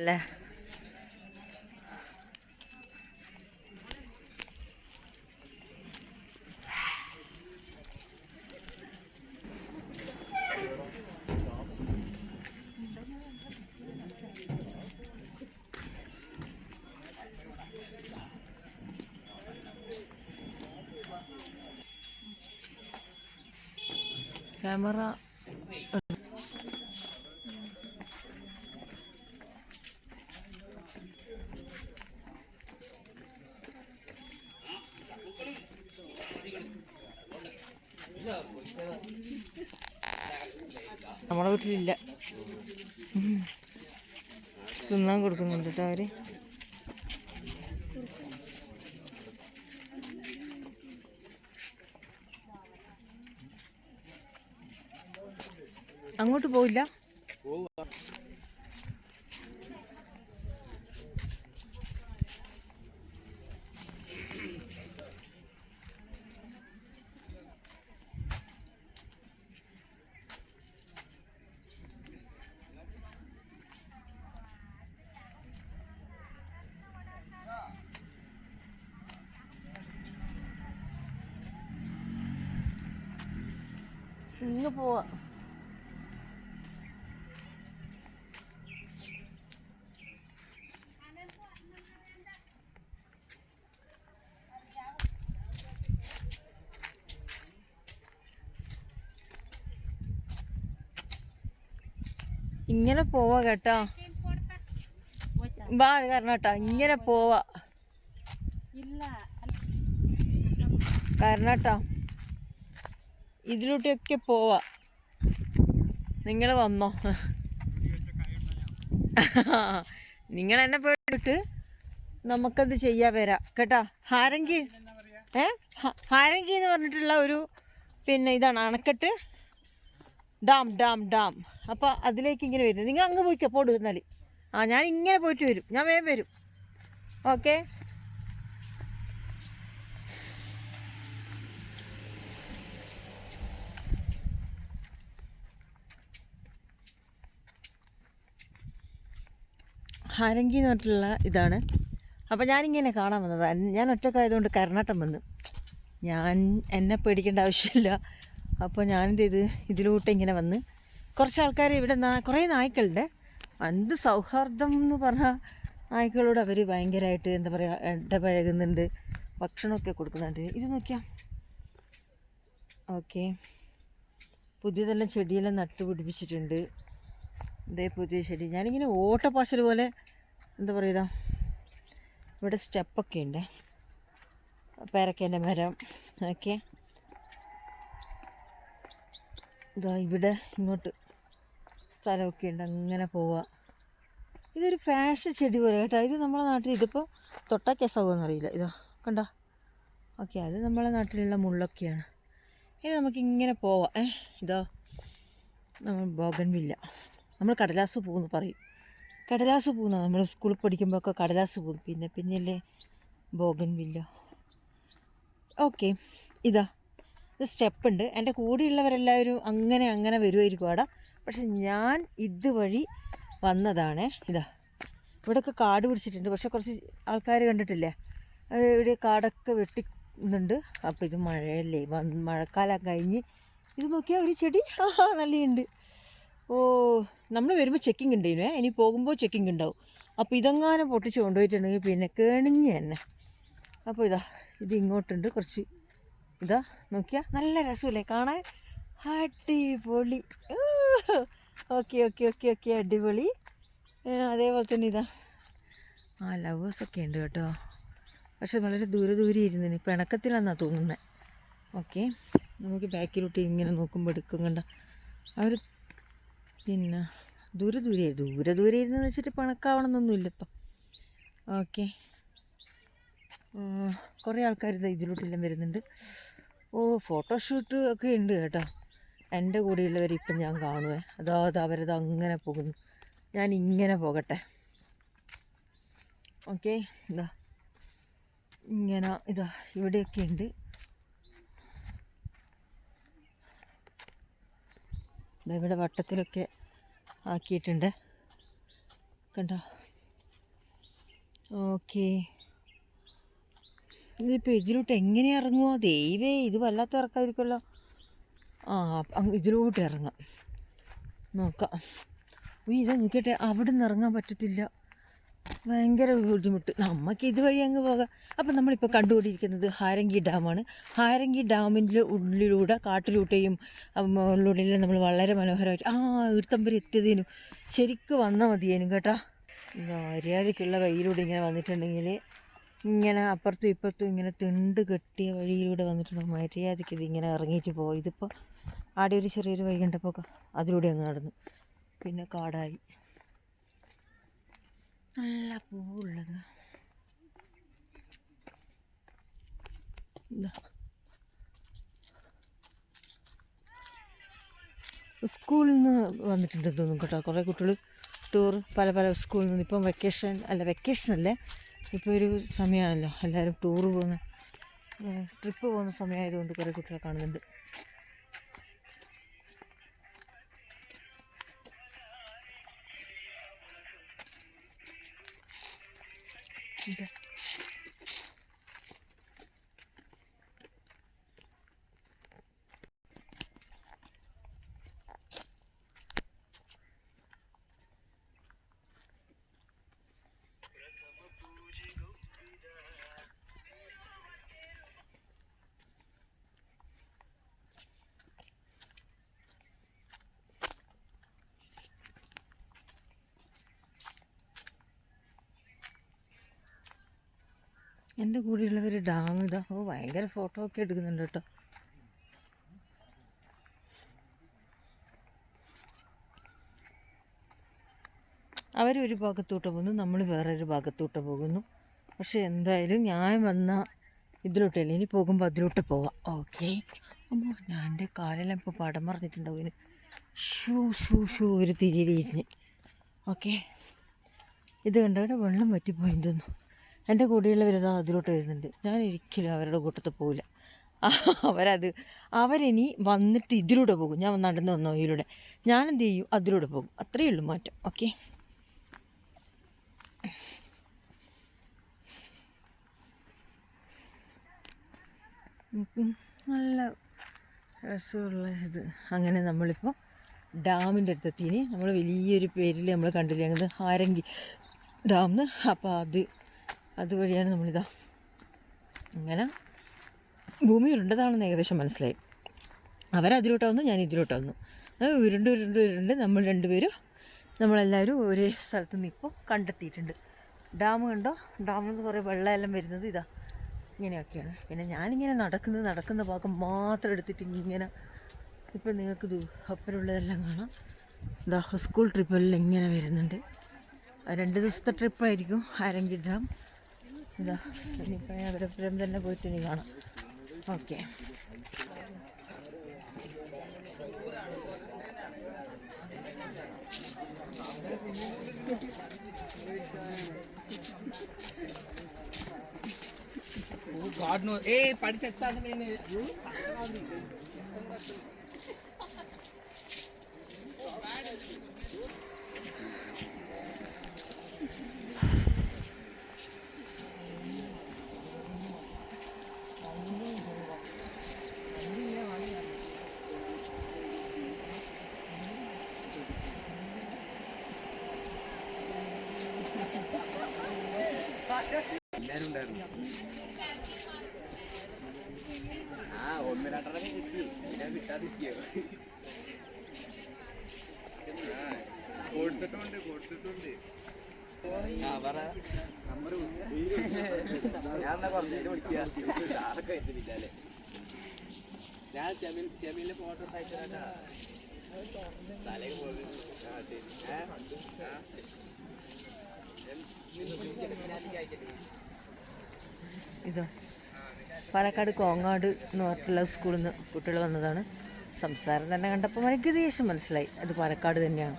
അല്ലേ ക്യാമറ നമ്മളെ വീട്ടിലില്ല. തിന്നാൻ കൊടുക്കുന്നുണ്ട് കേട്ടോ അവർ. അങ്ങോട്ട് പോയില്ല ഇന്ന് പോവാ ഇങ്ങനെ പോവാ കേട്ടോ. വാ കാരണം കേട്ടോ. ഇങ്ങനെ പോവാ. കാരണം കേട്ടോ. ഇതിലൂടെയൊക്കെ പോവാ. നിങ്ങൾ വന്നോ. നിങ്ങൾ എന്നെ പോയിട്ട് നമുക്കത് ചെയ്യാ വരാം. കേട്ടോ? ഹാരങ്കി. ഏ? ഹാരങ്കി എന്ന് പറഞ്ഞിട്ടുള്ള ഒരു പിന്നെ ഇതാണ് അണക്കെട്ട്. Dam dam dam. അപ്പോൾ അതിലേക്ക് ഇങ്ങനെ വരും നിങ്ങൾ അങ്ങ് പോയിക്കോ. പോട് എന്നാൽ ആ ഞാൻ ഇങ്ങനെ പോയിട്ട് വരും. ഞാൻ വേഗം വരും. ഓക്കെ? ഹരങ്കി എന്ന് പറഞ്ഞിട്ടുള്ള ഇതാണ്. അപ്പോൾ ഞാനിങ്ങനെ കാണാൻ വന്നത്. ഞാൻ ഒറ്റക്കായതുകൊണ്ട് കർണാട്ടം വന്നു. ഞാൻ എന്നെ പേടിക്കേണ്ട ആവശ്യമില്ല. അപ്പോൾ ഞാനെന്ത് ചെയ്ത് ഇതിലൂട്ട് ഇങ്ങനെ വന്ന്. കുറച്ച് ആൾക്കാർ ഇവിടെ നാ കുറേ നായ്ക്കളുണ്ട്. എന്ത് സൗഹാർദ്ദം എന്ന് പറഞ്ഞാൽ നായ്ക്കളോട് അവർ ഭയങ്കരമായിട്ട് എന്താ പറയുക ഇടപഴകുന്നുണ്ട്. ഭക്ഷണമൊക്കെ കൊടുക്കുന്നുണ്ട്. ഇത് നോക്കിയാൽ ഓക്കെ. പുതിയതെല്ലാം ചെടിയെല്ലാം നട്ടുപിടിപ്പിച്ചിട്ടുണ്ട്. ഇതേ പുതിയ ചെടി. ഞാനിങ്ങനെ ഓട്ടപ്പാശൽ പോലെ എന്താ പറയുക ഇവിടെ സ്റ്റെപ്പൊക്കെ ഉണ്ട്. പേരക്കേന്റെ മരം ഓക്കെ. ഇതാ ഇവിടെ ഇങ്ങോട്ട് സ്ഥലമൊക്കെ ഉണ്ട് അങ്ങനെ പോവുക ഇതൊരു ഫാഷൻ ചെടി പോലെ കേട്ടോ. ഇത് നമ്മളെ നാട്ടിൽ ഇതിപ്പോൾ തൊട്ടാ കേസാവുമെന്ന് അറിയില്ല. ഇതാ കണ്ടോ? ഓക്കെ അത് നമ്മളെ നാട്ടിലുള്ള മുള്ളൊക്കെയാണ്. ഇനി നമുക്കിങ്ങനെ പോവാം. ഏ ഇതാ നമ്മൾ ബോഗൻവില്ല. നമ്മൾ കടലാസ് പൂന്ന് പറയും. കടലാസ് പൂന്ന നമ്മൾ സ്കൂളിൽ പഠിക്കുമ്പോഴൊക്കെ കടലാസ് പൂ പിന്നെ പിന്നെയല്ലേ ബോഗൻവില്ല ഓക്കെ ഇതാ. ഇത് സ്റ്റെപ്പ് ഉണ്ട്. എന്റെ കൂടെയുള്ളവരെല്ലാവരും അങ്ങനെ അങ്ങനെ വരുമായിരിക്കും അവിടെ പക്ഷെ ഞാൻ ഇതുവഴി വന്നതാണ്. ഇതാ. ഇവിടെയൊക്കെ കാട് പിടിച്ചിട്ടുണ്ട്. പക്ഷെ കുറച്ച് ആൾക്കാർ കണ്ടിട്ടില്ലേ? ഇവിടെ കാടൊക്കെ വെട്ടിന്നുണ്ട് അപ്പോൾ ഇത് മഴയല്ലേ? മഴക്കാലം കഴിഞ്ഞ് ഇത് നോക്കിയാൽ ഒരു ചെടി. ആഹാ നല്ലയുണ്ട് ഓ നമ്മൾ വരുമ്പോൾ ചെക്കിംഗ് ഉണ്ടായിരുന്നേ ഇനി പോകുമ്പോൾ ചെക്കിംഗ് ഉണ്ടാവും അപ്പോൾ ഇതെങ്ങാനും പൊട്ടിച്ച് കൊണ്ടുപോയിട്ടുണ്ടെങ്കിൽ പിന്നെ കേണിഞ്ഞ് തന്നെ. അപ്പോൾ ഇതാ ഇത് ഇങ്ങോട്ടുണ്ട് കുറച്ച് ഇതാ നോക്കിയാൽ നല്ല രസമല്ലേ കാണാൻ? അടിപൊളി. ഓക്കെ ഓക്കെ ഓക്കെ ഓക്കെ അടിപൊളി. അതേപോലെ തന്നെ ഇതാ ആ ലവേഴ്സൊക്കെ ഉണ്ട് കേട്ടോ. പക്ഷെ വളരെ ദൂരെ ദൂരെ ഇരുന്നിന് പിണക്കത്തിലാണെന്നാണ് തോന്നുന്നത് ഓക്കെ നമുക്ക് ബാക്കിലോട്ട് ഇങ്ങനെ നോക്കുമ്പോൾ എടുക്കും കണ്ട? അവർ പിന്നെ ദൂരെ ദൂരെ ദൂരെ ദൂരെ ഇരുന്ന് വെച്ചിട്ട് പിണക്കാവണമെന്നൊന്നുമില്ല ഇപ്പം ഓക്കെ കുറേ ആൾക്കാർ ഇത് ഇതിലോട്ടെല്ലാം വരുന്നുണ്ട്. ഓ ഫോട്ടോഷൂട്ട് ഒക്കെ ഉണ്ട് കേട്ടോ. എന്റെ കൂടെയുള്ളവർ ഇപ്പം ഞാൻ കാണുവേ. അതോ അത് അവരത് അങ്ങനെ പോകുന്നു. ഞാൻ ഇങ്ങനെ പോകട്ടെ. ഓക്കെ ഇതാ ഇങ്ങനെ ഇതാ ഇവിടെയൊക്കെ ഉണ്ട്. ഇവിടെ വട്ടത്തിലൊക്കെ ആക്കിയിട്ടുണ്ട്. കണ്ടോ? ഓക്കെ. ഇതിപ്പോൾ ഇതിലോട്ട് എങ്ങനെ ഇറങ്ങുമോ ദൈവേ ഇത് വല്ലാത്ത ഇറക്കായിരിക്കുമല്ലോ. ആ ഇതിലോട്ട് ഇറങ്ങാം. നോക്കാം. ഉയ്യ് ഇതാ നോക്കിയട്ടെ. അവിടെ നിന്ന് ഇറങ്ങാൻ പറ്റത്തില്ല. ഭയങ്കര ബുദ്ധിമുട്ട്. നമുക്ക് ഇതുവഴി അങ്ങ് പോകാം. അപ്പം നമ്മളിപ്പോൾ കണ്ടുകൊണ്ടിരിക്കുന്നത് ഹാരങ്കി ഡാമാണ്. ഹാരങ്കി ഡാമിന്റെ ഉള്ളിലൂടെ കാട്ടിലൂട്ടെയും ഉള്ളിലൂടെ നമ്മൾ വളരെ മനോഹരമായിട്ട് ആ ഈർത്തമ്പരി എത്തിയതിനും. ശരിക്കും വന്നാൽ മതിയേനും കേട്ടോ. മര്യാദയ്ക്കുള്ള വഴിയിലൂടെ ഇങ്ങനെ വന്നിട്ടുണ്ടെങ്കിൽ ഇങ്ങനെ അപ്പുറത്തും ഇപ്പുറത്തും ഇങ്ങനെ തിണ്ട് കെട്ടിയ വഴിയിലൂടെ വന്നിട്ടുണ്ടെങ്കിൽ മര്യാദയ്ക്ക് ഇത് ഇങ്ങനെ ഇറങ്ങിയിട്ട് പോകും ഇതിപ്പോൾ ആടെ ഒരു ചെറിയൊരു വഴി കണ്ടപ്പോൾ അതിലൂടെ അങ്ങ് നടന്നു. പിന്നെ കാടായി. നല്ല പൂവുള്ളത്. സ്കൂളിൽ നിന്ന് വന്നിട്ടുണ്ട് തോന്നും കേട്ടോ. കുറേ കുട്ടികൾ ടൂർ പല പല സ്കൂളിൽ നിന്ന് ഇപ്പം വെക്കേഷൻ അല്ല വെക്കേഷൻ അല്ലേ? ഇപ്പോൾ ഒരു സമയമാണല്ലോ എല്ലാവരും ടൂർ പോകുന്ന ട്രിപ്പ് പോകുന്ന സമയമായതുകൊണ്ട് കുറേ കുട്ടികളെ കാണുന്നുണ്ട്. ഇതാ. എന്റെ കൂടെയുള്ളവർ ഡാം ഇതാ. ഓ ഭയങ്കര ഫോട്ടോ ഒക്കെ എടുക്കുന്നുണ്ട് കേട്ടോ. അവരൊരു ഭാഗത്തോട്ട് പോകുന്നു നമ്മൾ വേറൊരു ഭാഗത്തോട്ട് പോകുന്നു. പക്ഷെ എന്തായാലും ഞാൻ വന്ന ഇതിലോട്ടല്ലേ ഇനി പോകുമ്പോൾ അതിലോട്ട് പോവാം. ഓക്കെ. അമ്മോ ഞാൻ എന്റെ കാലെല്ലാം ഇപ്പോൾ പടം മറിഞ്ഞിട്ടുണ്ടാവും ഇതിന് ഷൂ ഷൂ ഷൂ ഒരു തിരിയിലിരിഞ്ഞ് ഓക്കെ. ഇത് കണ്ടവിടെ വെള്ളം പറ്റിപ്പോയി തോന്നുന്നു. എന്റെ കൂടെയുള്ളവരതാ അതിലോട്ട് വരുന്നുണ്ട്. ഞാൻ ഒരിക്കലും അവരുടെ കൂട്ടത്തിൽ പോകില്ല അവരത് അവരിനി വന്നിട്ട് ഇതിലൂടെ പോകും. ഞാൻ നടന്നു വന്നോ ഇതിലൂടെ ഞാൻ ചെയ്യും? അതിലൂടെ പോകും. അത്രയേ ഉള്ളൂ മാറ്റം. ഓക്കെ. നല്ല രസമുള്ള ഇത്. അങ്ങനെ നമ്മളിപ്പോൾ ഡാമിന്റെ അടുത്തെത്തിന് നമ്മൾ വലിയൊരു പേരിൽ നമ്മൾ കണ്ടില്ല? അങ്ങനെ ഹാരങ്കി ഡാം അപ്പോൾ അത് അതുവഴിയാണ് നമ്മളിതാ അങ്ങനെ ഭൂമി ഉരുണ്ടതാണെന്ന് ഏകദേശം മനസ്സിലായി. അവരതിലോട്ട് വന്നു ഞാൻ ഇതിലോട്ട് വന്നു. അത് ഉരുണ്ട് ഉരുണ്ട് ഉരുണ്ട് നമ്മൾ രണ്ടുപേരും നമ്മളെല്ലാവരും ഒരേ സ്ഥലത്ത് നിന്ന് ഇപ്പോൾ കണ്ടെത്തിയിട്ടുണ്ട്. ഡാം കണ്ടോ? ഡാമിൽ നിന്ന് കുറേ വെള്ളമെല്ലാം വരുന്നത് ഇതാ. ഇങ്ങനെയൊക്കെയാണ്. പിന്നെ ഞാനിങ്ങനെ നടക്കുന്നത് നടക്കുന്ന ഭാഗം മാത്രം എടുത്തിട്ട് ഇങ്ങനെ ഇപ്പം നിങ്ങൾക്ക് അപ്പുറമുള്ളതെല്ലാം കാണാം. ഇതാ സ്കൂൾ ട്രിപ്പെല്ലാം ഇങ്ങനെ വരുന്നുണ്ട്. രണ്ട് ദിവസത്തെ ട്രിപ്പായിരിക്കും ആരെങ്കിലും ഡാം. ഇതാ ഇനിയിപ്പോൾ അവരപ്പുറം തന്നെ പോയിട്ട് ഇനി കാണാം ഓക്കെ గాడ్ నో ఏ పడి చెప్తాను నేను എല്ലാരും ഉണ്ടായിരുന്നു ആ ഒന്ന് രണ്ടെണ്ണം കിട്ടി ഞാൻ കിട്ടാതിരിക്കോ കൊടുത്തിട്ടുണ്ട് കൊടുത്തിട്ടുണ്ട് ആ പറ നമ്പർ ഞാൻ പറഞ്ഞിട്ട് വിളിക്കുക ആരൊക്കെ എത്തിയില്ലേ ഞാൻ ചെമിൽ ചെമിലിന്റെ ഫോട്ടോ അയച്ചാ തലയിൽ പോകും ആ ശരി. ഇതോ. പാലക്കാട് കോങ്ങാട് എന്ന് പറഞ്ഞിട്ടുള്ള സ്കൂളിൽ നിന്ന് കുട്ടികൾ വന്നതാണ്. സംസാരം തന്നെ കണ്ടപ്പോൾ എനിക്ക് ദേഷ്യം മനസ്സിലായി. അത് പാലക്കാട് തന്നെയാണ്.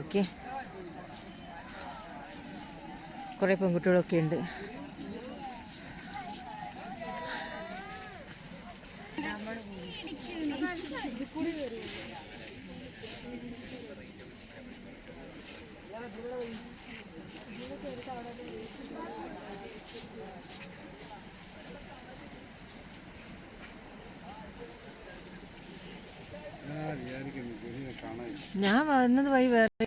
ഓക്കെ. കുറേ പെൺകുട്ടികളൊക്കെ ഉണ്ട്. ഞാൻ വന്നത് വഴി വേറെ